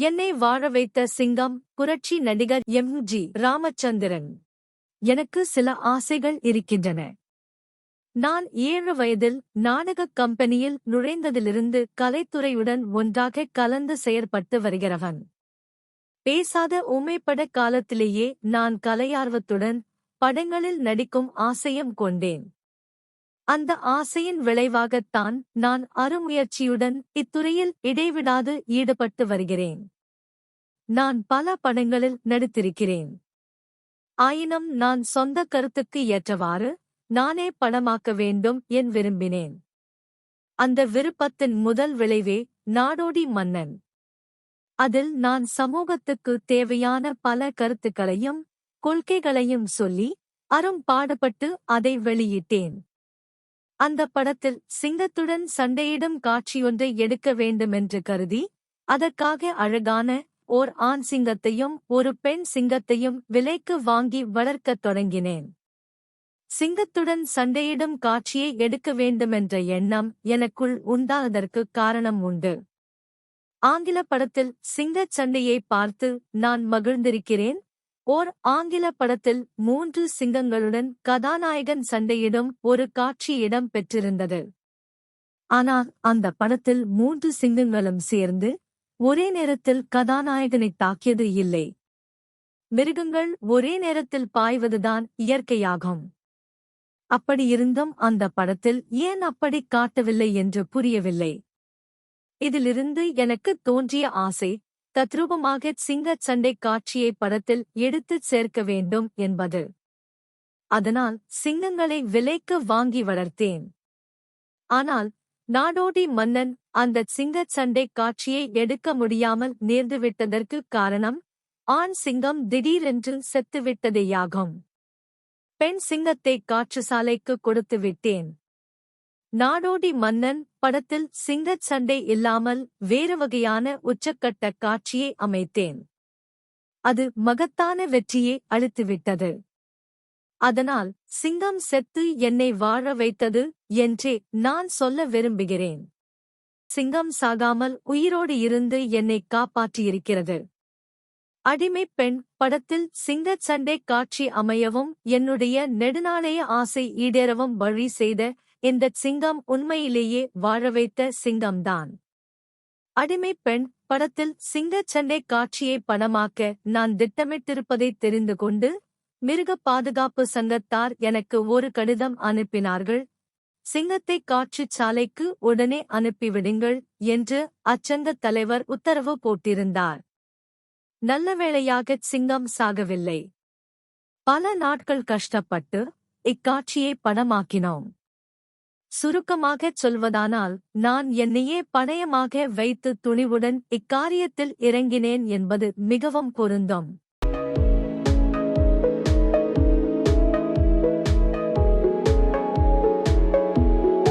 என்னை வாழ வைத்த சிங்கம் புரட்சி நடிகர் எம். ஜி. ராமச்சந்திரன். எனக்கு சில ஆசைகள் இருக்கின்றன. நான் ஏழு வயதில் நாடகக் கம்பெனியில் நுழைந்ததிலிருந்து கலைத்துறையுடன் ஒன்றாக கலந்து செயற்பட்டு வருகிறவன். பேசாத உமைப்பட காலத்திலேயே நான் கலையார்வத்துடன் படங்களில் நடிக்கும் ஆசையும் கொண்டேன். அந்த ஆசையின் விளைவாகத்தான் நான் அருமுயற்சியுடன் இத்துறையில் இடைவிடாது ஈடுபட்டு வருகிறேன். நான் பல படங்களில் நடித்திருக்கிறேன். ஆயினும் நான் சொந்த கருத்துக்கு ஏற்றவாறு நானே படமாக்க வேண்டும் என் விரும்பினேன். அந்த விருப்பத்தின் முதல் விளைவே நாடோடி மன்னன். அதில் நான் சமூகத்துக்கு தேவையான பல கருத்துக்களையும் கொள்கைகளையும் சொல்லி அரும் பாடுபட்டு அதை வெளியிட்டேன். அந்த படத்தில் சிங்கத்துடன் சண்டையிடும் காட்சியொன்றை எடுக்க வேண்டுமென்று கருதி அதற்காக அழகான ஓர் ஆண் சிங்கத்தையும் ஒரு பெண் சிங்கத்தையும் விலைக்கு வாங்கி வளர்க்கத் தொடங்கினேன். சிங்கத்துடன் சண்டையிடும் காட்சியை எடுக்க வேண்டுமென்ற எண்ணம் எனக்குள் உண்டானதற்கு காரணம் உண்டு. ஆங்கில படத்தில் சிங்கச் சண்டையை பார்த்து நான் மகிழ்ந்திருக்கிறேன் ஓர் ஆங்கில படத்தில் மூன்று சிங்கங்களுடன் கதாநாயகன் சண்டையிடும் ஒரு காட்சி இடம் பெற்றிருந்தது. ஆனால் அந்த படத்தில் மூன்று சிங்கங்களும் சேர்ந்து ஒரே நேரத்தில் கதாநாயகனை தாக்கியது இல்லை. மிருகங்கள் ஒரே நேரத்தில் பாய்வதுதான் இயற்கையாகும். அப்படியிருந்தும் அந்த படத்தில் ஏன் அப்படி காட்டவில்லை என்று புரியவில்லை. இதிலிருந்து எனக்கு தோன்றிய ஆசை தத்ரூபமாக சிங்கச் சண்டை காட்சியை படத்தில் எடுத்துச் சேர்க்க வேண்டும் என்பது. அதனால் சிங்கங்களை விலைக்கு வாங்கி வளர்த்தேன். ஆனால் நாடோடி மன்னன் அந்த சிங்கச் சண்டை காட்சியை எடுக்க முடியாமல் நேர்ந்துவிட்டதற்கு காரணம் ஆண் சிங்கம் திடீரென்று செத்துவிட்டதேயாகும். பெண் சிங்கத்தை காற்றுசாலைக்கு கொடுத்து விட்டேன். நாடோடி மன்னன் படத்தில் சிங்கச் சண்டை இல்லாமல் வேறு வகையான உச்சக்கட்ட காட்சியை அமைத்தேன். அது மகத்தான வெற்றியை அளித்துவிட்டது. அதனால் சிங்கம் செத்து என்னை வாழ வைத்தது என்றே நான் சொல்ல விரும்புகிறேன். சிங்கம் சாகாமல் உயிரோடு இருந்து என்னை காப்பாற்றியிருக்கிறது. அடிமை பெண் படத்தில் சிங்கச் சண்டை காட்சி அமையவும் என்னுடைய நெடுநாளைய ஆசை ஈடேறவும் வழி செய்த இந்த சிங்கம் உண்மையிலேயே வாழ வைத்த சிங்கம்தான். அடிமை பெண் படத்தில் சிங்கச் சண்டை காட்சியை படமாக்க நான் திட்டமிட்டிருப்பதை தெரிந்து கொண்டு மிருக பாதுகாப்பு சங்கத்தார் எனக்கு ஒரு கடிதம் அனுப்பினார்கள். சிங்கத்தை காட்சிச் சாலைக்கு உடனே அனுப்பிவிடுங்கள் என்று அச்சங்கத் தலைவர் உத்தரவு போட்டிருந்தார். நல்ல வேளையாகச் சிங்கம் சாகவில்லை. பல நாட்கள் கஷ்டப்பட்டு இக்காட்சியை படமாக்கினோம் சுருக்கமாகச் சொல்வதானால் நான் என்னையே பணயமாக வைத்து துணிவுடன் இக்காரியத்தில் இறங்கினேன் என்பது மிகவும் பொருந்தும்.